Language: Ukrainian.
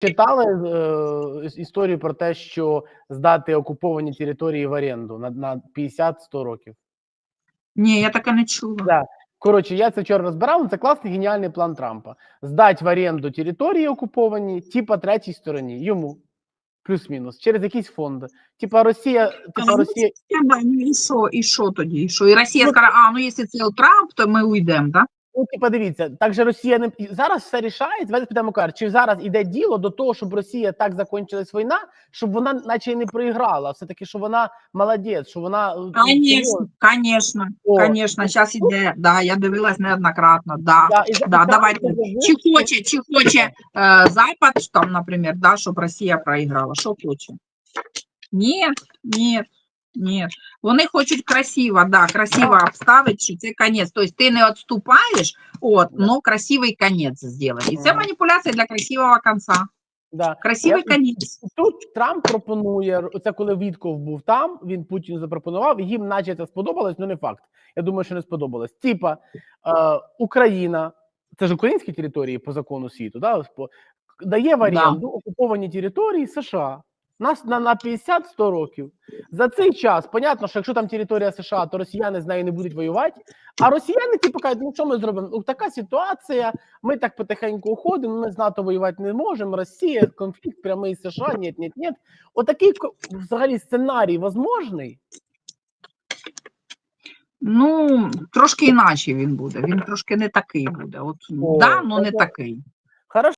читали е, історію про те, що здати окуповані території в оренду на, на 50-100 років? Ні, я таке не чула. Да. Коротше, я це вчора розбирав. ну, Це класний геніальний план Трампа. Здати в оренду території окуповані, типа третій стороні, йому. Плюс-мінус, через якісь фонди. Типа Росія, типа ну, Росія, ну і що, і що тоді? І що? І Росія Ну, скаже, а, ну якщо це Трамп, то ми уйдемо, так? Ну, типа, дивіться, так же Росія не зараз все рішає. Давайте питаємо кар, чи зараз іде діло до того, щоб Росія так закінчилась війна, щоб вона, наче і не проіграла, все таки, що вона молодець, що вона е, Конечно, конечно, конечно, зараз іде, да, я дивилась неоднократно, да. Да, і Да, і давайте. заявив, Чи хоче, чи хоче е, Запад, там, наприклад, да, щоб Росія проіграла? Що хоче? Ні, ні, ні. Вони хочуть красиво, да, красиво обставити, що це конець. Тобто ти не відступаєш, от, но красивий конець зробити. І це маніпуляція для красивого кінця. Да. Красивий Я- конець. Тут Трамп пропонує це, коли Вітков був там. Він Путіну запропонував. Їм, наче це сподобалось, ну не факт. Я думаю, що не сподобалось. Типа е, Україна, це ж українські території по закону світу, да, дає в Да. окуповані території США. Нас на, на 50-100 років. За цей час, понятно, що якщо там територія США, то росіяни з нею не будуть воювати. А росіяни, типу, кажуть, ну що ми зробимо? Ну така ситуація. Ми так потихеньку уходимо. Ми з НАТО воювати не можемо. Росія, конфлікт прямий з США. Ні, ні, ні. Отакий взагалі сценарій возможний. Ну, трошки іначе він буде. Він трошки не такий буде. От, О, да, ну не такий.